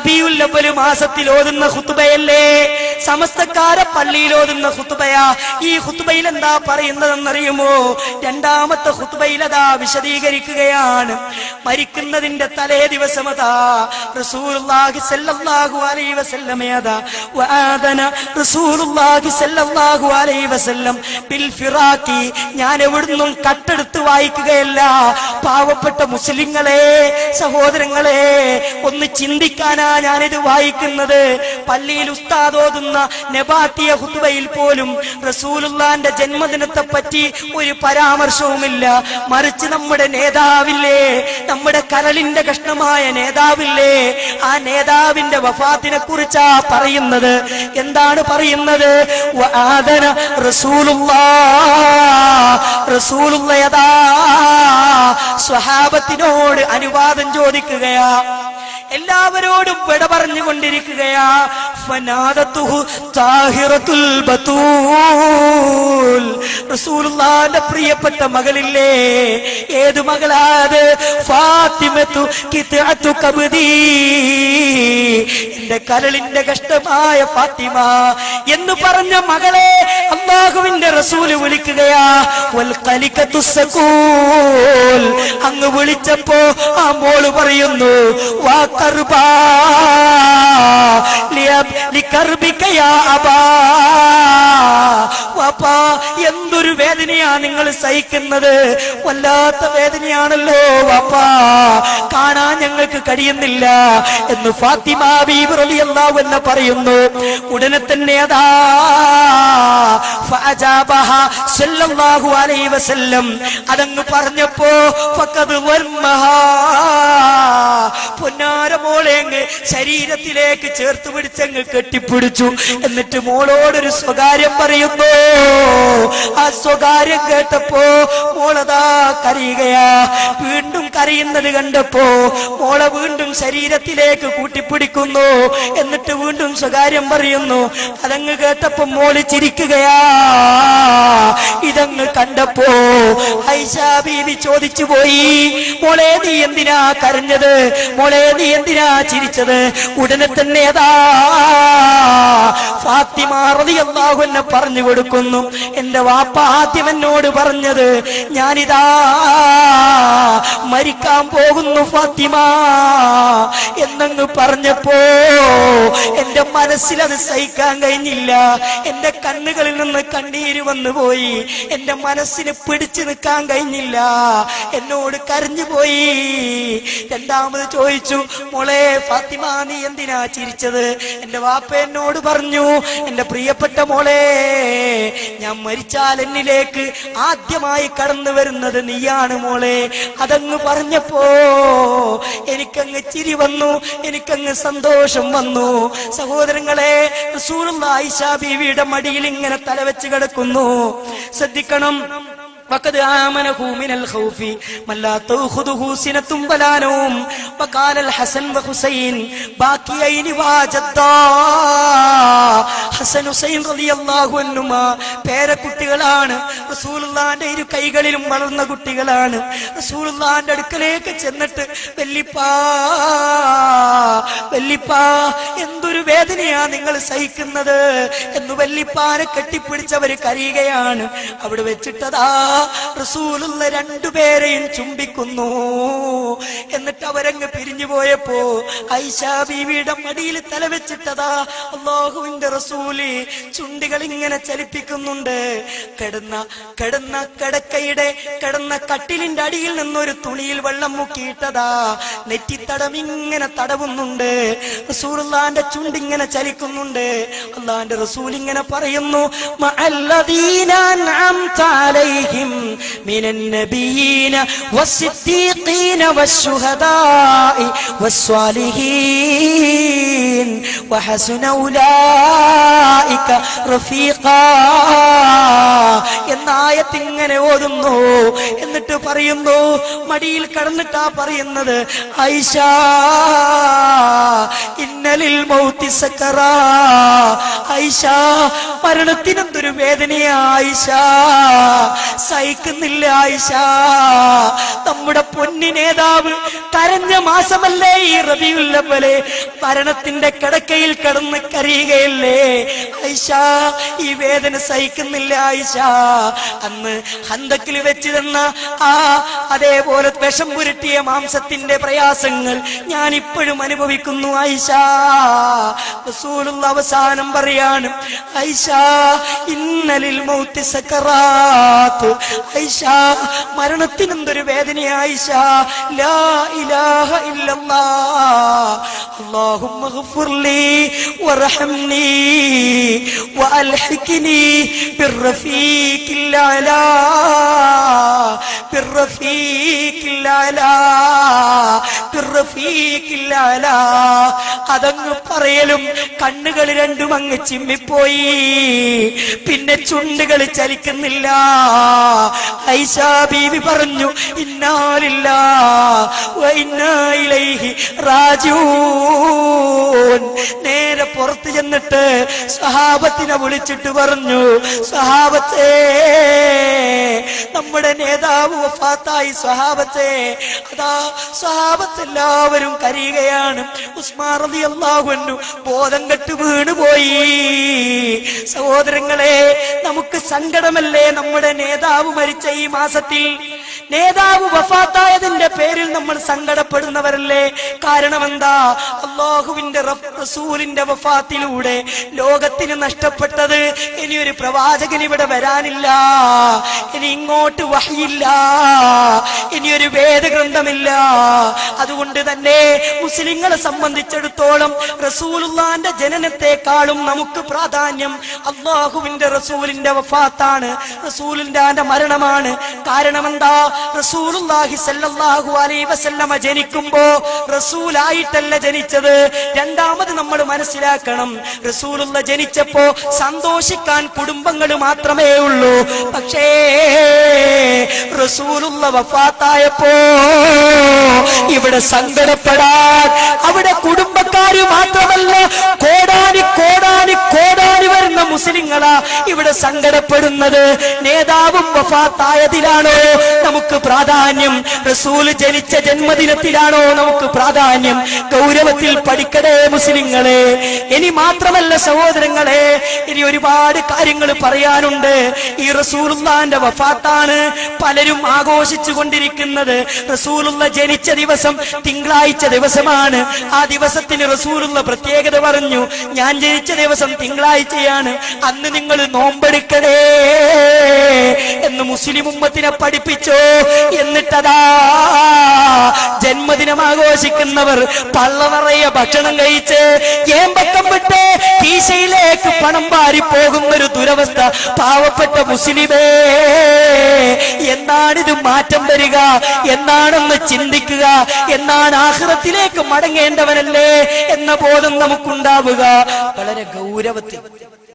റബിയുൽ അവൽ മാസത്തിൽ ഓതുന്ന ഖുത്ബയല്ലേ? സമസ്തക്കാരെ പള്ളിയിലോതുന്ന ഹുത്തുബയ ഈ ഹുത്തുബയിൽ എന്താ പറയുന്നതെന്നറിയുമോ? രണ്ടാമത്തെ ഹുത്തുബയിൽ അതാ വിശദീകരിക്കുകയാണ്. മരിക്കുന്നതിന്റെ തലേ ദിവസം അതാ റസൂലുള്ളാഹി അലൈഹി വആദന റസൂലുള്ളാഹി അലൈഹി വസല്ലം ബിൽ ഫിറാഖി. ഞാൻ എവിടുന്നും കട്ടെടുത്ത് വായിക്കുകയല്ല. പാവപ്പെട്ട മുസ്ലിങ്ങളെ സഹോദരങ്ങളെ ഒന്ന് ചിന്തിക്കാനാ ഞാനിത് വായിക്കുന്നത്. പള്ളിയിൽ ഉസ്താദ് ഓതുന്ന നെബാത്തിയ ഹുത്തുബയിൽ പോലും റസൂലുള്ളാന്റെ ജന്മദിനത്തെ പറ്റി ഒരു പരാമർശവുമില്ല. മറിച്ച് നമ്മുടെ നേതാവില്ലേ നമ്മുടെ കരളിന്റെ കഷ്ണമായ നേതാവില്ലേ ആ നേതാവിന്റെ വഫാത്തിനെ കുറിച്ചാ പറയുന്നത്? എന്താണ് പറയുന്നത്? വആദന റസൂലുള്ളാ സ്വഹാബത്തിനോട് അനുവാദം ചോദിക്കുകയാ. എല്ലാവരോടും വിട പറഞ്ഞുകൊണ്ടിരിക്കുകയാ. റസൂലുള്ളാന്റെ പ്രിയപ്പെട്ട മകളില്ലേ? ഏത് മകളാത്? ഫാത്തിമത്തു കിത്അത്തു കബ്ദി. എന്റെ കരളിന്റെ കഷ്ടമായ ഫാത്തിമ എന്ന് പറഞ്ഞ മകളെ അള്ളാഹുവിന്റെ റസൂൽ വിളിക്കുകയാ അങ്ങ് വിളിച്ചപ്പോ ആ മോൾ പറയുന്നു എന്തൊരു വേദനയാ നിങ്ങൾ സഹിക്കുന്നത്. വല്ലാത്ത വേദനയാണല്ലോ വാപ്പാ. കാണാൻ ഞങ്ങൾക്ക് കഴിയുന്നില്ല എന്ന് ഫാത്തിമ ബിബി റളിയല്ലാഹു അൻഹ പറയുന്നു. ഉടനെ തന്നെ അതാ അതങ്ങ് പറഞ്ഞപ്പോ ഫഖദ് വർമഹാ പൊന്നാര മോളെ അങ്ങ് ശരീരത്തിലേക്ക് ചേർത്ത് പിടിച്ചങ്ങ് കെട്ടിപ്പിടിച്ചു. എന്നിട്ട് മോളോടൊരു സ്വകാര്യം പറയുന്നു. ആ സ്വകാര്യം കേട്ടപ്പോ മോളതാ കരയുകയാ. വീണ്ടും കരയുന്നത് കണ്ടപ്പോ മോളെ വീണ്ടും ശരീരത്തിലേക്ക് കൂട്ടിപ്പിടിക്കുന്നു. എന്നിട്ട് വീണ്ടും സ്വകാര്യം പറയുന്നു. അതങ്ങ് കേട്ടപ്പോ മോൾ ചിരിക്കുകയാ. ഇതങ്ങ് കണ്ടപ്പോ ഐഷാ ബീവി ചോദിച്ചു പോയി. മോളെ നീ എന്തിനാ കരഞ്ഞത്? മോളെ നീ എന്തിനാ ചിരിച്ചത്? ഉടനെ തന്നെ അതാ ഫാത്തിമ റളിയല്ലാഹു എന്നെ പറഞ്ഞു കൊടുക്കുന്നു. എന്റെ വാപ്പ ആദ്യം എന്നോട് പറഞ്ഞത് ഞാനിതാ മരിക്കാൻ പോകുന്നു ഫാത്തിമ. എന്നങ്ങ് പറഞ്ഞപ്പോ എന്റെ മനസ്സിൽ അത് സഹിക്കാൻ കഴിഞ്ഞില്ല. എന്റെ കണ്ണുകളിൽ നിന്ന് കണ്ണീര് വന്നു പോയി എന്റെ മനസ്സിന് പിടിച്ചു നിൽക്കാൻ കഴിഞ്ഞില്ല. എന്നോട് കരഞ്ഞു പോയി. രണ്ടാമത് ചോദിച്ചു മോളെ ഫാത്തിമ നീ എന്തിനാ ചിരിച്ചത്? എന്റെ വാപ്പ എന്നോട് പറഞ്ഞു എന്റെ പ്രിയപ്പെട്ട മോളെ ഞാൻ മരിച്ചാൽ എന്നിലേക്ക് ആദ്യമായി കടന്നു വരുന്നത് നീയാണ് മോളെ. അതങ്ങ് പറഞ്ഞപ്പോ എനിക്കങ്ങ് ചിരി വന്നു എനിക്കങ്ങ് സന്തോഷം വന്നു. സഹോദരങ്ങളെ റസൂലുള്ള ആയിഷ ബീവിയുടെ മടിയിൽ ഇങ്ങനെ തലവെച്ച് കിടക്കുന്നു. ശ്രദ്ധിക്കണം. وقد آمنه من الخوف من لا تأخذه سنة ولا نوم وقال الحسن وحسين باكيين واجدا ഹസൻ ഹുസൈൻ റളിയല്ലാഹു അൻഹുമ പേരക്കുട്ടികളാണ് റസൂലുള്ളാന്റെ ഇരു കൈകളിലും വളർന്ന കുട്ടികളാണ് റസൂലുള്ളാന്റെ അടുക്കലേക്ക് ചെന്നിട്ട് വെല്ലിപ്പാ വെല്ലിപ്പാ എന്തൊരു വേദനയാ നിങ്ങൾ സഹിക്കുന്നത് എന്ന് വെല്ലിപ്പാനെ കെട്ടിപ്പിടിച്ചവര് കരയുകയാണ് അവിടെ വെച്ചിട്ടതാ റസൂലുള്ള രണ്ടുപേരെയും ചുംബിക്കുന്നു. എന്നിട്ട് അവരങ്ങ് പിരിഞ്ഞു പോയപ്പോ ഐഷാ ബീവിയുടെ മടിയിൽ തലവെച്ചിട്ടതാ അള്ളാഹുവിന്റെ റസൂലി ചുണ്ടികൾ ഇങ്ങനെ ചലിപ്പിക്കുന്നുണ്ട്. കിടന്ന കിടന്ന കിടക്കയുടെ കിടന്ന കട്ടിലിന്റെ അടിയിൽ നിന്നൊരു തുണിയിൽ വെള്ളം മുക്കിയിട്ടതാ നെറ്റിത്തടം ഇങ്ങനെ തടവുന്നുണ്ട്. റസൂലുള്ളാന്റെ ചുണ്ടിങ്ങനെ ചലിക്കുന്നുണ്ട്. അള്ളാന്റെ റസൂൽ ഇങ്ങനെ പറയുന്നു മഅല്ലദീന അൻഅംത മിനൻ നബിയീന والصديقين والشهداء والصالحين وحسن أولئك റഫീഖാ എന്ന ആയത്ത് ഇങ്ങനെ ഓതുന്നു. എന്നിട്ട് പറയുന്നു മടിയിൽ കടന്നിട്ടാ പറയുന്നത് ഐഷ ഇന്നലിൽ മൗത്തി സക്കറാ. ഐഷ മരണത്തിനെന്തൊരു വേദനയാ ആയിഷ സഹിക്കുന്നില്ല ആയിഷ. നമ്മുടെ പൊന്നി നേതാവ് കരഞ്ഞ മാസമല്ലേ ഈ റബിയുല്ലവലെ മരണത്തിന്റെ കിടക്കയിൽ കിടന്ന് കരയുകയല്ലേ? ഐഷ ഈ വേദന സഹിക്കുന്നില്ല ആയിഷ. അന്ന് ഹന്തക്കിൽ വെച്ച് തന്ന ആ അതേപോലെ വിഷം പുരട്ടിയ മാംസത്തിന്റെ പ്രയാസങ്ങൾ ഞാൻ ഇപ്പോഴും അനുഭവിക്കുന്നു ആയിഷ. അവസാനം പറയാണ് ഐഷ ഇന്നലിൽ മൗത്തി സക്കറാത്ത് ഐഷ മരണത്തിനെന്തൊരു വേദന ഐഷ ലാ ഇലാഹ ഇല്ലല്ലാ اللهم اغفر لي وارحمني والحقني بالرفيق الاعلى بالرفيق الاعلى بالرفيق الاعلى അതങ്ങ് പറയലും കണ്ണുകൾ രണ്ടും അങ്ങ് ചിമ്മിപ്പോയി പിന്നെ ചുണ്ടുകൾ ചലിക്കുന്നില്ല ബീവി പറഞ്ഞു ഇന്നാലില്ല നേരെ പുറത്ത് ചെന്നിട്ട് സഹാബത്തിനെ വിളിച്ചിട്ട് പറഞ്ഞു സഹാബത്തേ നമ്മുടെ നേതാവ് വഫാത്തായി സഹാബത്തെ. അതാ സഹാബത്ത് എല്ലാവരും കരയുകയാണ് റളിയല്ലാഹു അൻഹു ബോധം കെട്ട് വീണുപോയി. സഹോദരങ്ങളെ നമുക്ക് സങ്കടമല്ലേ നമ്മുടെ നേതാവ് മരിച്ച ഈ മാസത്തിൽ നേതാവ് വഫാത്തായതിന്റെ പേരിൽ നമ്മൾ സങ്കടപ്പെടുന്നവരല്ലേ? കാരണം എന്താ അള്ളാഹുവിന്റെ റസൂലിന്റെ വഫാത്തിലൂടെ ലോകത്തിന് നഷ്ടപ്പെട്ടത് ഇനി ഒരു പ്രവാചകൻ ഇവിടെ വരാനില്ല. ഇനി ഇങ്ങോട്ട് വഹിയില്ല. ഇനി ഒരു വേദഗ്രന്ഥമില്ല. അതുകൊണ്ട് തന്നെ മുസ്ലിങ്ങളെ സംബന്ധിച്ചിടത്തോളം റസൂലുള്ളാന്റെ ജനനത്തെക്കാളും നമുക്ക് പ്രാധാന്യം അള്ളാഹുവിന്റെ റസൂലിന്റെ വഫാത്താണ്. റസൂലിന്റെ മരണമാണ്. കാരണം എന്താ സല്ലല്ലാഹു അലൈഹി വസല്ലമ ജനിക്കുമ്പോ റസൂലായിട്ടല്ല ജനിച്ചത്. രണ്ടാമത് നമ്മൾ മനസ്സിലാക്കണം റസൂലുള്ള ജനിച്ചപ്പോ സന്തോഷിക്കാൻ കുടുംബങ്ങൾ മാത്രമേ ഉള്ളൂ. പക്ഷേ റസൂലുള്ള വഫാത്തായപ്പോ ഇവിടെ സങ്കടപ്പെടാൻ അവിടെ കുടുംബക്കാര് മാത്രമല്ല കോടാനി കോടാനി കോടാനി വരുന്ന മുസ്ലിങ്ങളാ ഇവിടെ സങ്കടപ്പെടുന്നത്? നേതാവും വഫാത്തായതിലാണോ? നമുക്ക് പ്രാധാന്യം. റസൂൽ ജനിച്ച ജന്മദിനത്തിലാണോ നമുക്ക് പ്രാധാന്യം? ഗൗരവത്തിൽ പഠിക്കടേ മുസ്ലിങ്ങളെ. ഇനി മാത്രമല്ല സഹോദരങ്ങളെ ഇനി ഒരുപാട് കാര്യങ്ങൾ പറയാനുണ്ട്. ഈ റസൂലുള്ളാന്റെ വഫാത്താണ് പലരും ആഘോഷിച്ചു കൊണ്ടിരിക്കുന്നത് റസൂലുള്ള ജനിച്ച ദിവസം തിങ്കളാഴ്ച ദിവസമാണ്. ആ ദിവസത്തിന് റസൂലുള്ള പ്രത്യേകത പറഞ്ഞു ഞാൻ ജനിച്ച ദിവസം തിങ്കളാഴ്ചയാണ്. അന്ന് നിങ്ങൾ നോമ്പെടുക്കണേ എന്ന് മുസ്ലിം ഉമ്മത്തിനെ പഠിപ്പിച്ചു. എന്നിട്ടതാ ജന്മദിനം ആഘോഷിക്കുന്നവർ പള്ള നിറയെ ഭക്ഷണം കഴിച്ച് ഏമ്പക്കം വിട്ട് കീശയിലേക്ക് പണം വാരി പോകുന്ന ഒരു ദുരവസ്ഥ. പാവപ്പെട്ട മുസ്ലിമേ എന്നാണിത് മാറ്റം വരിക? എന്നാണെന്ന് ചിന്തിക്കുക? എന്നാണ് ആഹ്റത്തിലേക്ക് മടങ്ങേണ്ടവനല്ലേ എന്ന ബോധം നമുക്കുണ്ടാവുക. വളരെ ഗൗരവത്തിൽ